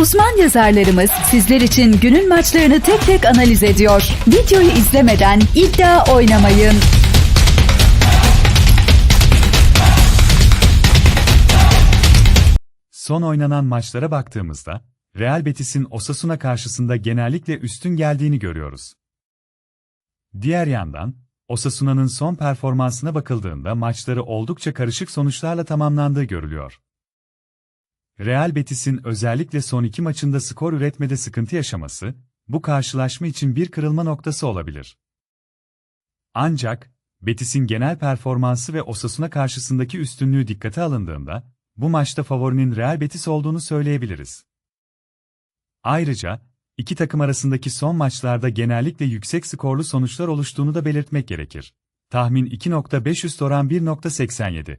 Uzman yazarlarımız sizler için günün maçlarını tek tek analiz ediyor. Videoyu izlemeden iddia oynamayın. Son oynanan maçlara baktığımızda, Real Betis'in Osasuna karşısında genellikle üstün geldiğini görüyoruz. Diğer yandan, Osasuna'nın son performansına bakıldığında maçları oldukça karışık sonuçlarla tamamlandığı görülüyor. Real Betis'in özellikle son iki maçında skor üretmede sıkıntı yaşaması, bu karşılaşma için bir kırılma noktası olabilir. Ancak, Betis'in genel performansı ve Osasuna karşısındaki üstünlüğü dikkate alındığında, bu maçta favorinin Real Betis olduğunu söyleyebiliriz. Ayrıca, iki takım arasındaki son maçlarda genellikle yüksek skorlu sonuçlar oluştuğunu da belirtmek gerekir. Tahmin 2.5 üst oran 1.87.